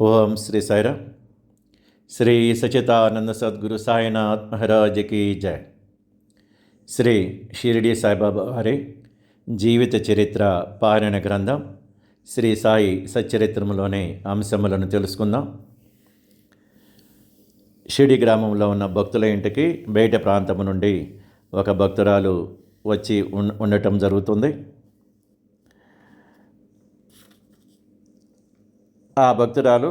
ఓం శ్రీ సాయిరా శ్రీ సచితానంద సద్గురు సాయినాథ్ మహారాజ్కి జై. శ్రీ షిరిడి సాయిబాబా వారి జీవిత చరిత్ర పారాయణ గ్రంథం శ్రీ సాయి సచ్చరిత్రములోని అంశములను తెలుసుకుందాం. షిరిడి గ్రామంలో ఉన్న భక్తుల ఇంటికి బయట ప్రాంతము నుండి ఒక భక్తురాలు వచ్చి ఉండటం జరుగుతుంది. ఆ భక్తురాలు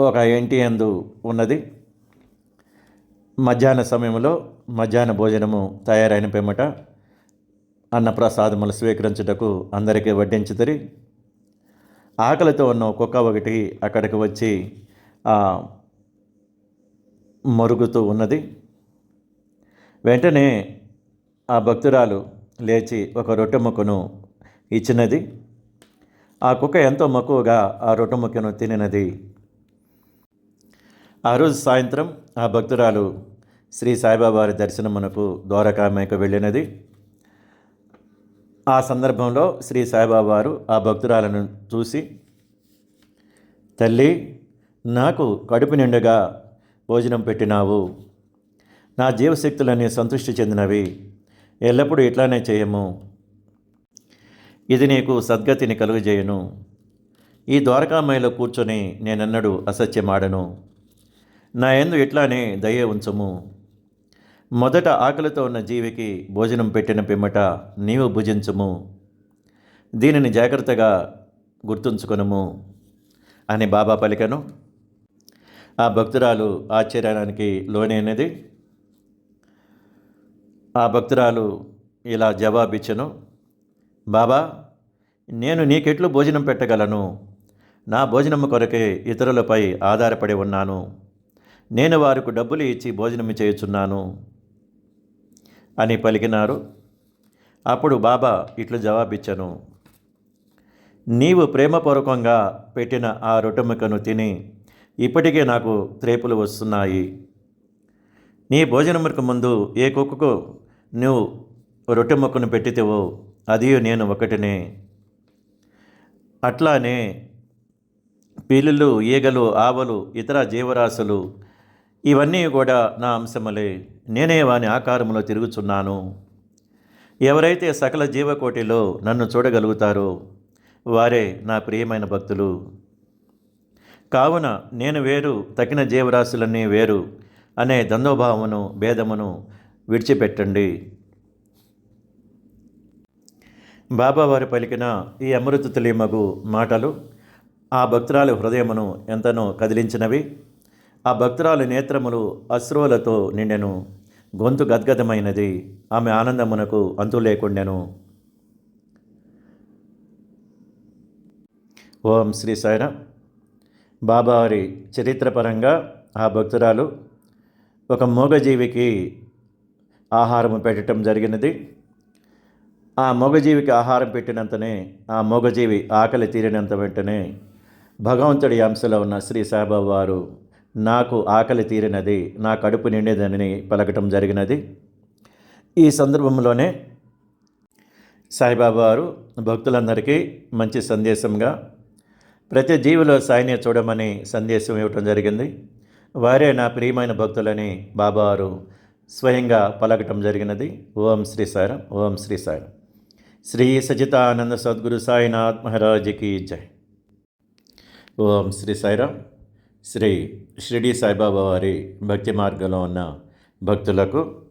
ఒక ఇంటి అందు ఉన్నది. మధ్యాహ్న సమయంలో మధ్యాహ్న భోజనము తయారైన పిమ్మట అన్నప్రసాదములు స్వీకరించుటకు అందరికీ వడ్డించుతరి. ఆకలితో ఉన్న కుక్క ఒకటి అక్కడికి వచ్చి మరుగుతూ ఉన్నది. వెంటనే ఆ భక్తురాలు లేచి ఒక రొట్టె ముక్కను ఇచ్చినది. ఆ కుక్క ఎంతో మక్కువగా ఆ రొట్టె ముక్కను తినినది. ఆ రోజు సాయంత్రం ఆ భక్తురాలు శ్రీ సాయిబాబా వారి దర్శనమునకు ద్వారకామేకు వెళ్ళినది. ఆ సందర్భంలో శ్రీ సాయిబాబా వారు ఆ భక్తురాలను చూసి తల్లి నాకు కడుపు నిండుగా భోజనం పెట్టినావు. నా జీవశక్తులన్నీ సంతృష్టి చెందినవి. ఎల్లప్పుడూ ఇట్లానే చేయము. ఇది నీకు సద్గతిని కలుగజేయను. ఈ ద్వారకామయ్యలో కూర్చొని నేనన్నడు అసత్యమాడను. నా ఎందు ఇట్లానే దయ ఉంచము. మొదట ఆకలితో ఉన్న జీవికి భోజనం పెట్టిన పిమ్మట నీవు భుజించుము. దీనిని జాగ్రత్తగా గుర్తుంచుకొనుము అని బాబా పలికను. ఆ భక్తురాలు ఆశ్చర్యానికి లోనైనది. ఆ భక్తురాలు ఇలా జవాబిచ్చను. బాబా నేను నీకెట్లు భోజనం పెట్టగలను. నా భోజనము కొరకే ఇతరులపై ఆధారపడి ఉన్నాను. నేను వారికి డబ్బులు ఇచ్చి భోజనం చేయుచున్నాను. అని పలికినారు. అప్పుడు బాబా ఇట్లు జవాబిచ్చను. నీవు ప్రేమపూర్వకంగా పెట్టిన ఆ రొట్టెముకను తిని ఇప్పటికే నాకు త్రేపులు వస్తున్నాయి. నీ భోజనముకు ముందు ఏ కుక్కకు నువ్వు రొట్టె ముక్కను పెట్టితేవో అది నేను ఒకటినే. అట్లానే పిల్లులు ఈగలు ఆవలు ఇతర జీవరాశులు ఇవన్నీ కూడా నా అంశములే. నేనే వాని ఆకారంలో తిరుగుచున్నాను. ఎవరైతే సకల జీవకోటిలో నన్ను చూడగలుగుతారో వారే నా ప్రియమైన భక్తులు. కావున నేను వేరు తగిన జీవరాశులన్నీ వేరు అనే దందోభావమును భేదమును విడిచిపెట్టండి. బాబావారి పలికిన ఈ అమృత తెలియమగు మాటలు ఆ భక్తురాలి హృదయమును ఎంతనో కదిలించినవి. ఆ భక్తురాలి నేత్రములు అశ్రువులతో నిండెను. గొంతు గద్గదమైనది. ఆమె ఆనందమునకు అంతు లేకుండెను. ఓం శ్రీ సాయిరామ్ బాబావారి చరిత్రపరంగా ఆ భక్తురాలు ఒక మూగజీవికి ఆహారము పెట్టడం జరిగినది. ఆ మగజీవికి ఆహారం పెట్టినంతనే ఆ మొగజీవి ఆకలి తీరినంత వెంటనే భగవంతుడి అంశలో ఉన్న శ్రీ సాయిబాబా వారు నాకు ఆకలి తీరినది నా కడుపు నిండేదని పలకటం జరిగినది. ఈ సందర్భంలోనే సాయిబాబా వారు భక్తులందరికీ మంచి సందేశంగా ప్రతి జీవిలో సాయిని చూడమని సందేశం ఇవ్వటం జరిగింది. వారే నా ప్రియమైన భక్తులని బాబావారు స్వయంగా పలకటం జరిగినది. ఓం శ్రీ సాయిరాం ఓం శ్రీ సాయిరాం శ్రీ సచితానంద సద్గురు సాయినాథ్ మహారాజ్కి జై. ఓం శ్రీ సాయిరామ్. శ్రీ షిరిడి సాయిబాబా వారి భక్తి మార్గంలో ఉన్న భక్తులకు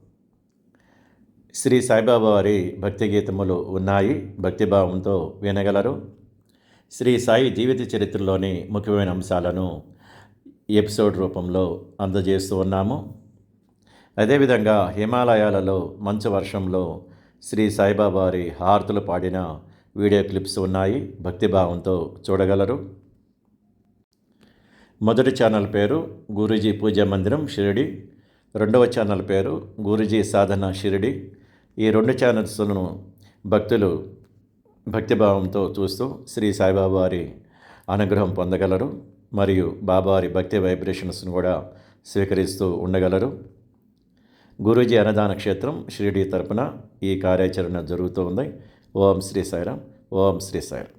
శ్రీ సాయిబాబా వారి భక్తి గీతములు ఉన్నాయి. భక్తిభావంతో వినగలరు. శ్రీ సాయి జీవిత చరిత్రలోని ముఖ్యమైన అంశాలను ఎపిసోడ్ రూపంలో అందజేస్తూ ఉన్నాము. అదేవిధంగా హిమాలయాలలో మంచు వర్షంలో శ్రీ సాయిబాబా వారి హారతులు పాడిన వీడియో క్లిప్స్ ఉన్నాయి. భక్తిభావంతో చూడగలరు. మొదటి ఛానల్ పేరు గురూజీ పూజా మందిరం షిరిడి. రెండవ ఛానల్ పేరు గురూజీ సాధన షిరిడి. ఈ రెండు ఛానల్స్ను భక్తులు భక్తిభావంతో చూస్తూ శ్రీ సాయిబాబా వారి అనుగ్రహం పొందగలరు. మరియు బాబావారి భక్తి వైబ్రేషన్స్ను కూడా స్వీకరిస్తూ ఉండగలరు. గురూజీ అన్నదాన క్షేత్రం షిరిడి తరపున ఈ కార్యాచరణ జరుగుతూ ఉంది. ఓం శ్రీ సాయిరాం ఓం శ్రీ సాయిరాం